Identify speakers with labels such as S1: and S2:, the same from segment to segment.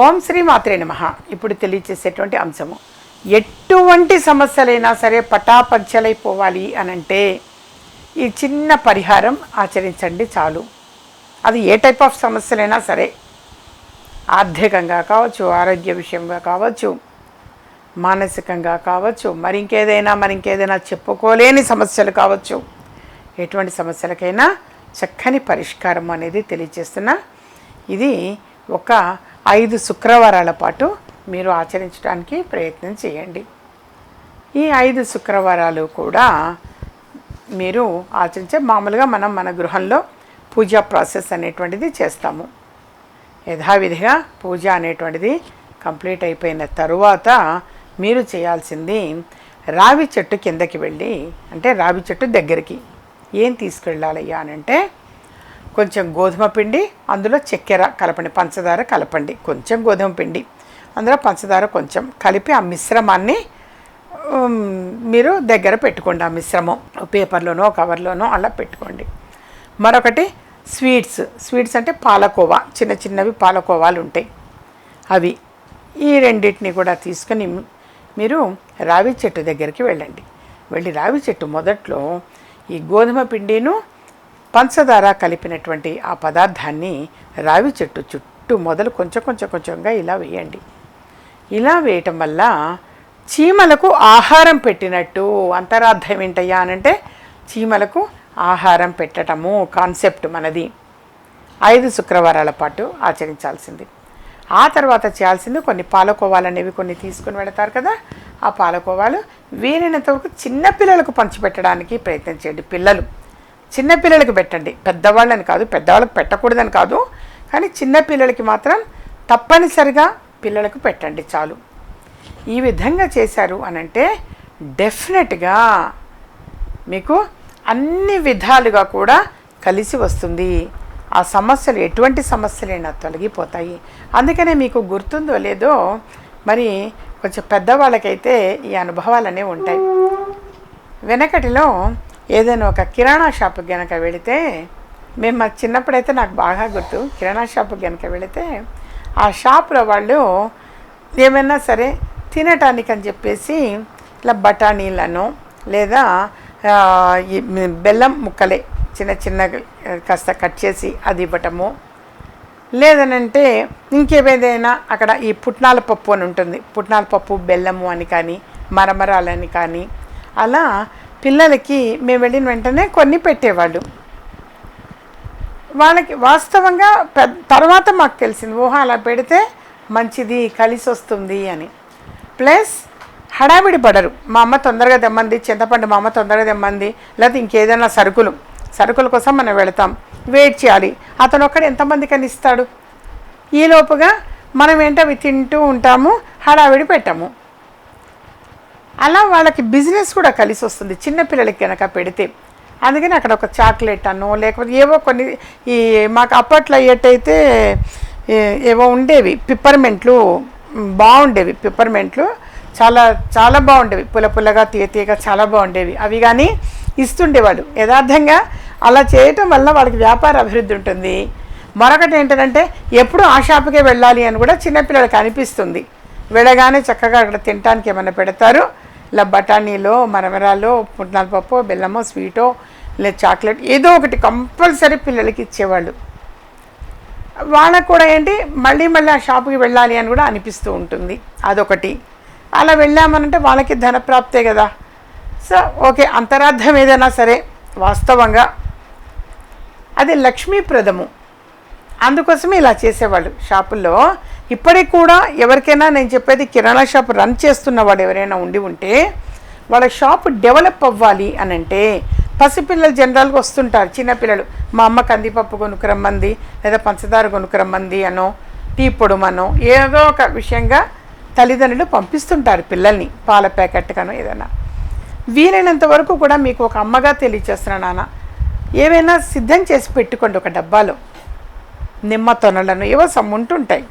S1: ఓం శ్రీ మాత్రే నమ. ఇప్పుడు తెలియచేసేటువంటి అంశము. ఎటువంటి సమస్యలైనా సరే పటాపంచలైపోవాలి అనంటే ఈ చిన్న పరిహారం ఆచరించండి చాలు. అది ఏ టైప్ ఆఫ్ సమస్యలైనా సరే. ఆర్థికంగా కావచ్చు ఆరోగ్య విషయంగా కావచ్చు మానసికంగా కావచ్చు మరి ఇంకేదైనా మరి ఇంకేదైనా చెప్పుకోలేని సమస్యలు కావచ్చు. ఎటువంటి సమస్యలకైనా చక్కని పరిష్కారం అనేది తెలియజేస్తున్నా ఇది ఒక ఐదు శుక్రవారాల పాటు మీరు ఆచరించడానికి ప్రయత్నం చేయండి. ఈ ఐదు శుక్రవారాలు కూడా మీరు ఆచరించే మామూలుగా మనం మన గృహంలో పూజా ప్రాసెస్ అనేటువంటిది చేస్తాము. యథావిధిగా పూజ అనేటువంటిది కంప్లీట్ అయిపోయిన తరువాత మీరు చేయాల్సింది రావి చెట్టు కిందకి వెళ్ళి అంటే రావి చెట్టు దగ్గరికి ఏం తీసుకెళ్ళాలయ్యా అని అంటే కొంచెం గోధుమ పిండి అందులో చక్కెర కలపండి పంచదార కలపండి కొంచెం గోధుమ పిండి. అందులో పంచదార కొంచెం కలిపి ఆ మిశ్రమాన్ని మీరు దగ్గర పెట్టుకోండి ఆ మిశ్రమం. పేపర్లోనో కవర్లోనో అలా పెట్టుకోండి. మరొకటి స్వీట్స్. స్వీట్స్ అంటే పాలకోవా. చిన్న చిన్నవి పాలకోవాలు ఉంటాయి. అవి ఈ రెండింటిని కూడా తీసుకొని మీరు రావి చెట్టు దగ్గరికి వెళ్ళండి. వెళ్ళి రావి చెట్టు మొదట్లో ఈ గోధుమ పిండిను పంచదార కలిపినటువంటి ఆ పదార్థాన్ని రావి చెట్టు చుట్టూ మొదలు కొంచెం కొంచెం కొంచెంగా ఇలా వేయండి. ఇలా వేయటం వల్ల చీమలకు ఆహారం పెట్టినట్టు అంతరార్థం ఏంటయ్యా అనంటే చీమలకు ఆహారం పెట్టటము కాన్సెప్ట్ మనది. ఐదు శుక్రవారాల పాటు ఆచరించాల్సింది. ఆ తర్వాత చేయాల్సింది కొన్ని పాలకోవాలు అనేవి కొన్ని తీసుకుని వెళతారు కదా ఆ పాలకోవాలు వీలైనంత వరకు చిన్నపిల్లలకు పంచిపెట్టడానికి ప్రయత్నం చేయండి పిల్లలు. చిన్నపిల్లలకి పెట్టండి. పెద్దవాళ్ళని కాదు పెద్దవాళ్ళకి పెట్టకూడదని కాదు కానీ చిన్నపిల్లలకి మాత్రం తప్పనిసరిగా పిల్లలకు పెట్టండి చాలు. ఈ విధంగా చేశారు అనంటే డెఫినెట్గా మీకు అన్ని విధాలుగా కూడా కలిసి వస్తుంది. ఆ సమస్యలు ఎటువంటి సమస్యలైనా తొలగిపోతాయి. అందుకనే మీకు గుర్తుందో లేదో మరి కొంచెం పెద్దవాళ్ళకైతే ఈ అనుభవాలు అనేవి ఉంటాయి. వెనకటిలో ఏదైనా ఒక కిరాణా షాప్కి కనుక వెళితే మేము చిన్నప్పుడైతే నాకు బాగా గుర్తు కిరాణా షాప్కి కనుక వెళితే ఆ షాపులో వాళ్ళు ఏమైనా సరే తినటానికి అని చెప్పేసి ఇలా బఠానీలను లేదా ఈ బెల్లం ముక్కలే చిన్న చిన్న కాస్త కట్ చేసి అది ఇవ్వటము లేదనంటే ఇంకేదైనా అక్కడ ఈ పుట్నాల పప్పు అని ఉంటుంది. పుట్నాల పప్పు బెల్లము అని కానీ మరమరాలని కానీ అలా పిల్లలకి మేము వెళ్ళిన వెంటనే కొన్ని పెట్టేవాళ్ళు. వాళ్ళకి వాస్తవంగా పెద్ద తర్వాత మాకు తెలిసింది ఊహ అలా పెడితే మంచిది కలిసి వస్తుంది అని. ప్లస్ హడావిడి పడరు. మా అమ్మ తొందరగా తెమ్మంది చింతపండు మా అమ్మ తొందరగా తెమ్మంది లేకపోతే ఇంకేదైనా సరుకులు. సరుకుల కోసం మనం వెళతాం. వెయిట్ చేయాలి. అతను ఒక్కడు ఎంతమందికని ఇస్తాడు? ఈలోపుగా మనం ఏంటో అవి తింటూ ఉంటాము హడావిడి పెట్టాము. అలా వాళ్ళకి బిజినెస్ కూడా కలిసి వస్తుంది. చిన్నపిల్లలకి కనుక పెడితే. అందుకని అక్కడ ఒక చాక్లెట్ అన్నో లేకపోతే ఏవో కొన్ని ఈ మాకు అప్పట్లో అయ్యేటైతే ఏవో ఉండేవి పిప్పర్మెంట్లు బాగుండేవి. పిప్పర్మెంట్లు చాలా చాలా బాగుండేవి. పుల్ల పుల్లగా తీయ తీయగా చాలా బాగుండేవి. అవి కానీ ఇస్తుండేవాడు యథార్థంగా అలా చేయటం వల్ల వాళ్ళకి వ్యాపార అభివృద్ధి ఉంటుంది. మరొకటి ఏంటంటే ఎప్పుడు ఆ షాపుకే వెళ్ళాలి అని కూడా చిన్నపిల్లలకి అనిపిస్తుంది. వెళ్ళగానే చక్కగా అక్కడ తినడానికి ఏమైనా పెడతారు. ఇలా బఠానీలో మరమరాలో పుట్నాలపప్పు బెల్లమో స్వీటో లేదా చాక్లెట్ ఏదో ఒకటి కంపల్సరీ పిల్లలకి ఇచ్చేవాళ్ళు. వాళ్ళకు కూడా ఏంటి మళ్ళీ మళ్ళీ ఆ షాపుకి వెళ్ళాలి అని కూడా అనిపిస్తూ ఉంటుంది. అదొకటి. అలా వెళ్ళామనంటే వాళ్ళకి ధనప్రాప్తే కదా. సో ఓకే అంతరార్థం ఏదైనా సరే వాస్తవంగా అది లక్ష్మీప్రదము. అందుకోసమే ఇలా చేసేవాళ్ళు. షాపుల్లో ఇప్పటికి కూడా ఎవరికైనా నేను చెప్పేది కిరాణా షాప్ రన్ చేస్తున్న వాడు ఎవరైనా ఉండి ఉంటే వాళ్ళ షాప్ డెవలప్ అవ్వాలి అని అంటే పసిపిల్లలు జనరల్గా వస్తుంటారు చిన్నపిల్లలు. మా అమ్మ కందిపప్పు కొనుక్కురమ్మంది లేదా పంచదార కొనుక్కురమ్మంది అనో టీ పొడుమనో ఏదో ఒక విషయంగా తల్లిదండ్రులు పంపిస్తుంటారు పిల్లల్ని పాల ప్యాకెట్ కనో ఏదైనా. వీలైనంత వరకు కూడా మీకు ఒక అమ్మగా తెలియచేస్తున్నా నాన్న. ఏవైనా సిద్ధం చేసి పెట్టుకోండి ఒక డబ్బాలో. నిమ్మ తొనలను ఏవో సమ్ ఉంటుంటాయి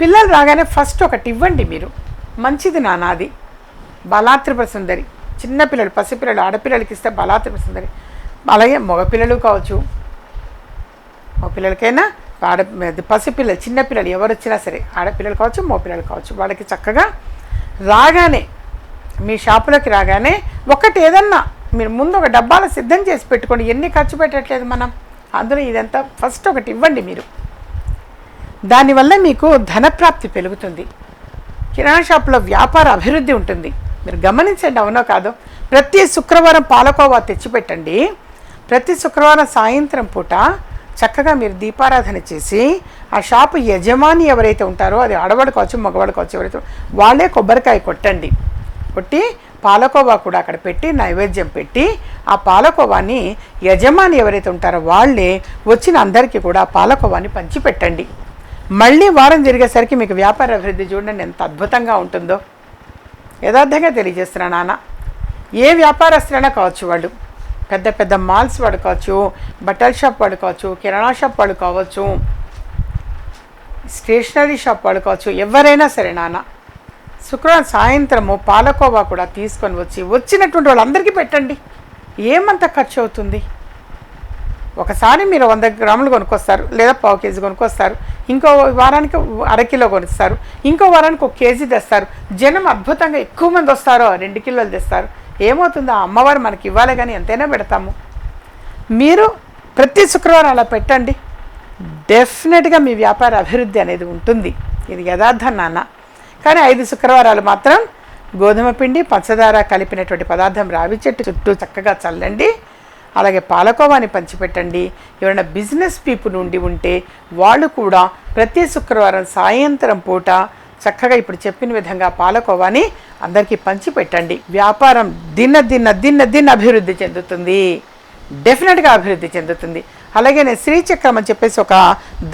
S1: పిల్లలు రాగానే ఫస్ట్ ఒకటి ఇవ్వండి మీరు. మంచిది నానాది. అది సుందరి. చిన్నపిల్లలు పసిపిల్లలు ఆడపిల్లలకి ఇస్తే బలాత్రిప సుందరి. అలాగే మగపిల్లలు కావచ్చు. మగపిల్లలకైనా ఆడ అది పసిపిల్లలు చిన్నపిల్లలు ఎవరు వచ్చినా సరే ఆడపిల్లలు కావచ్చు మగపిల్లలు కావచ్చు వాళ్ళకి చక్కగా రాగానే మీ షాపులోకి రాగానే ఒకటి ఏదన్నా మీరు ముందు ఒక డబ్బాలో సిద్ధం చేసి పెట్టుకోండి. ఎన్ని ఖర్చు పెట్టట్లేదు మనం. అందులో ఇదంతా ఫస్ట్ ఒకటి ఇవ్వండి మీరు. దానివల్ల మీకు ధనప్రాప్తి పెరుగుతుంది. కిరాణా షాప్లో వ్యాపార అభివృద్ధి ఉంటుంది. మీరు గమనించండి అవునో కాదో. ప్రతి శుక్రవారం పాలకోవా తెచ్చిపెట్టండి. ప్రతి శుక్రవారం సాయంత్రం పూట చక్కగా మీరు దీపారాధన చేసి ఆ షాపు యజమాని ఎవరైతే ఉంటారో అది ఆడవాడు కావచ్చు మగవాడు కావచ్చు ఎవరైతే వాళ్ళే కొబ్బరికాయ కొట్టండి. కొట్టి పాలకోవా కూడా అక్కడ పెట్టి నైవేద్యం పెట్టి ఆ పాలకోవాని యజమాని ఎవరైతే ఉంటారో వాళ్ళే వచ్చిన అందరికీ కూడా పాలకోవాని పంచిపెట్టండి. మళ్ళీ వారం జరిగేసరికి మీకు వ్యాపార అభివృద్ధి చూడండి ఎంత అద్భుతంగా ఉంటుందో. యథార్థంగా తెలియజేస్తున్నా నాన్న. ఏ వ్యాపారస్తులైనా కావచ్చు వాళ్ళు. పెద్ద పెద్ద మాల్స్ వాడు కావచ్చు బట్టల షాప్ వాడు కావచ్చు కిరాణా షాప్ వాడు కావచ్చు స్టేషనరీ షాప్ వాడు కావచ్చు ఎవరైనా సరే నాన్న. శుక్రవారం సాయంత్రము పాలకోవా కూడా తీసుకొని వచ్చి వచ్చినటువంటి వాళ్ళందరికీ పెట్టండి. ఏమంత ఖర్చు అవుతుంది? ఒకసారి మీరు వంద గ్రాములు కొనుక్కొస్తారు లేదా పావు కేజీ కొనుక్కొస్తారు ఇంకో వారానికి అరకిలో కొనిస్తారు ఇంకో వారానికి ఒక కేజీ తెస్తారు. జనం అద్భుతంగా ఎక్కువ మంది వస్తారో రెండు కిలోలు తెస్తారు. ఏమవుతుందో అమ్మవారు మనకి ఇవ్వాలి కానీ ఎంతైనా పెడతాము. మీరు ప్రతి శుక్రవారం అలా పెట్టండి. డెఫినెట్గా మీ వ్యాపార అభివృద్ధి అనేది ఉంటుంది. ఇది యథార్థం నాన్న. కానీ ఐదు శుక్రవారాలు మాత్రం గోధుమ పిండి పంచదార కలిపినటువంటి పదార్థం రావి చెట్టు చుట్టూ చక్కగా చల్లండి. అలాగే పాలకోవాని పంచిపెట్టండి. ఎవరైనా బిజినెస్ పీపుల్ ఉండి ఉంటే వాళ్ళు కూడా ప్రతి శుక్రవారం సాయంత్రం పూట చక్కగా ఇప్పుడు చెప్పిన విధంగా పాలకోవాని అందరికీ పంచిపెట్టండి. వ్యాపారం దిన దిన దిన దిన అభివృద్ధి చెందుతుంది. డెఫినెట్గా అభివృద్ధి చెందుతుంది. అలాగే నేను శ్రీచక్రం అని చెప్పేసి ఒక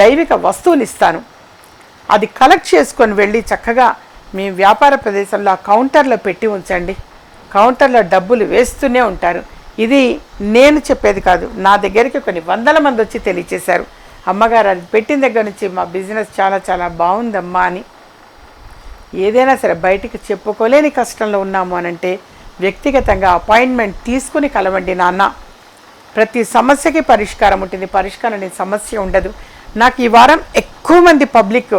S1: దైవిక వస్తువుని ఇస్తాను. అది కలెక్ట్ చేసుకొని వెళ్ళి చక్కగా మీ వ్యాపార ప్రదేశంలో ఆ కౌంటర్లో పెట్టి ఉంచండి. కౌంటర్లో డబ్బులు వేస్తూనే ఉంటారు. ఇది నేను చెప్పేది కాదు. నా దగ్గరికి కొన్ని వందల మంది వచ్చి తెలియచేశారు. అమ్మగారు అది పెట్టిన దగ్గర నుంచి మా బిజినెస్ చాలా చాలా బాగుందమ్మా అని. ఏదైనా సరే బయటికి చెప్పుకోలేని కష్టంలో ఉన్నాము అనంటే వ్యక్తిగతంగా అపాయింట్మెంట్ తీసుకుని కలవండి నాన్న. ప్రతి సమస్యకి పరిష్కారం ఉంటుంది. పరిష్కారం అనే సమస్య ఉండదు. నాకు ఈ వారం ఎక్కువ మంది పబ్లిక్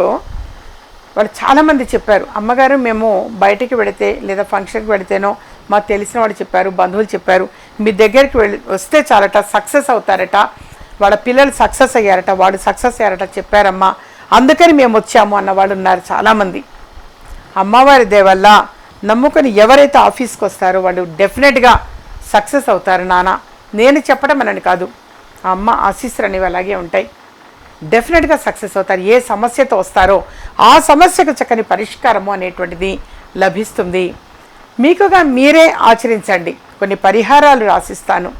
S1: వాళ్ళు చాలామంది చెప్పారు. అమ్మగారు మేము బయటికి వెళితే లేదా ఫంక్షన్కి వెళితేనో మాకు తెలిసిన వాళ్ళు చెప్పారు బంధువులు చెప్పారు మీ దగ్గరికి వెళ్ళి వస్తే చాలట సక్సెస్ అవుతారట వాళ్ళ పిల్లలు సక్సెస్ అయ్యారట వాడు సక్సెస్ అయ్యారట చెప్పారమ్మా అందుకని మేము వచ్చాము అన్న వాళ్ళు ఉన్నారు చాలామంది అమ్మవారి దేవల్ల నమ్ముకొని ఎవరైతే ఆఫీస్కి వస్తారో వాళ్ళు డెఫినెట్గా సక్సెస్ అవుతారు నాన్న. నేను చెప్పడం అనని కాదు. అమ్మ ఆశీస్సులు అనేవి అలాగే ఉంటాయి. డెఫినెట్గా సక్సెస్ అవుతారు. ఏ సమస్యతో వస్తారో ఆ సమస్యకు చక్కని పరిష్కారము అనేటువంటిది లభిస్తుంది. మీకుగా మీరే ఆచరించండి. కొన్ని పరిహారాలు రాసిస్తాను.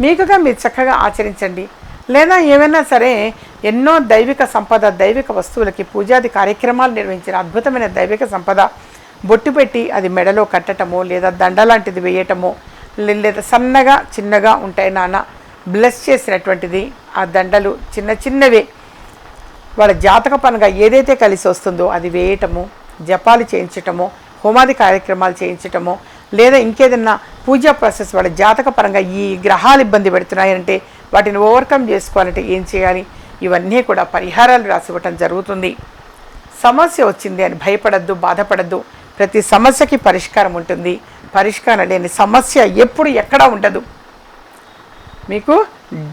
S1: మీకుగా మీరు చక్కగా ఆచరించండి. లేదా ఏమైనా సరే ఎన్నో దైవిక సంపద దైవిక వస్తువులకి పూజాది కార్యక్రమాలు నిర్వహించిన అద్భుతమైన దైవిక సంపద బొట్టు పెట్టి అది మెడలో కట్టటము లేదా దండ లాంటిది వేయటము లే- లేదా సన్నగా చిన్నగా ఉంటాయి నాన్న బ్లెస్ చేసినటువంటిది ఆ దండలు చిన్న చిన్నవే. వాళ్ళ జాతక పరంగా ఏదైతే కలిసి వస్తుందో అది వేయటము జపాలు చేయించటము హోమాది కార్యక్రమాలు చేయించటము లేదా ఇంకేదన్నా పూజా ప్రాసెస్ వాళ్ళ జాతక పరంగా ఈ గ్రహాలు ఇబ్బంది పెడుతున్నాయంటే వాటిని ఓవర్కమ్ చేసుకోవాలంటే ఏం చేయాలి? ఇవన్నీ కూడా పరిహారాలు రాసివ్వటం జరుగుతుంది. సమస్య వచ్చింది అని భయపడద్దు బాధపడద్దు. ప్రతి సమస్యకి పరిష్కారం ఉంటుంది. పరిష్కారం లేని సమస్య ఎప్పుడు ఎక్కడా ఉండదు. మీకు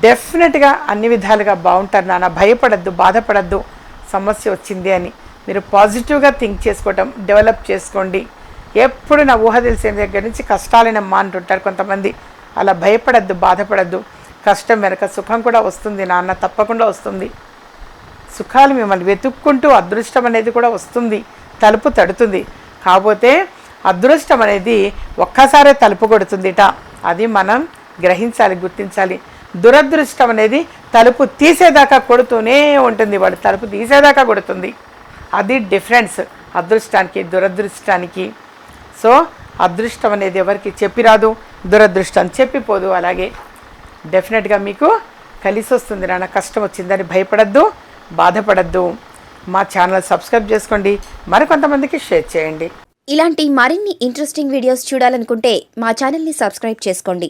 S1: డెఫినెట్గా అన్ని విధాలుగా బాగుంటారు నాన్న. భయపడద్దు బాధపడద్దు. సమస్య వచ్చింది అని. మీరు పాజిటివ్గా థింక్ చేసుకోవటం డెవలప్ చేసుకోండి. ఎప్పుడు నా ఊహ తెలిసిన దగ్గర నుంచి కష్టాలనమ్మా అంటుంటారు కొంతమంది. అలా భయపడద్దు బాధపడద్దు. కష్టం వెనక సుఖం కూడా వస్తుంది నాన్న తప్పకుండా వస్తుంది. సుఖాలు మిమ్మల్ని వెతుక్కుంటూ అదృష్టం అనేది కూడా వస్తుంది. తలుపు తడుతుంది. కాకపోతే అదృష్టం అనేది ఒక్కసారే తలుపు కొడుతుందిట. అది మనం గ్రహించాలి గుర్తించాలి. దురదృష్టం అనేది తలుపు తీసేదాకా కొడుతూనే ఉంటుంది వాడు. తలుపు తీసేదాకా కొడుతుంది. అది డిఫరెన్స్ అదృష్టానికి దురదృష్టానికి. సో అదృష్టం అనేది ఎవరికి చెప్పిరాదు దురదృష్టం చెప్పిపోదు అలాగే. డెఫినెట్గా మీకు కలిసి వస్తుంది నాన్న కష్టం వచ్చిందని భయపడద్దు బాధపడద్దు. మా ఛానల్ సబ్స్క్రైబ్ చేసుకోండి. మరికొంతమందికి షేర్ చేయండి.
S2: ఇలాంటి మరిన్ని ఇంట్రెస్టింగ్ వీడియోస్ చూడాలనుకుంటే మా ఛానల్ని సబ్స్క్రైబ్ చేసుకోండి.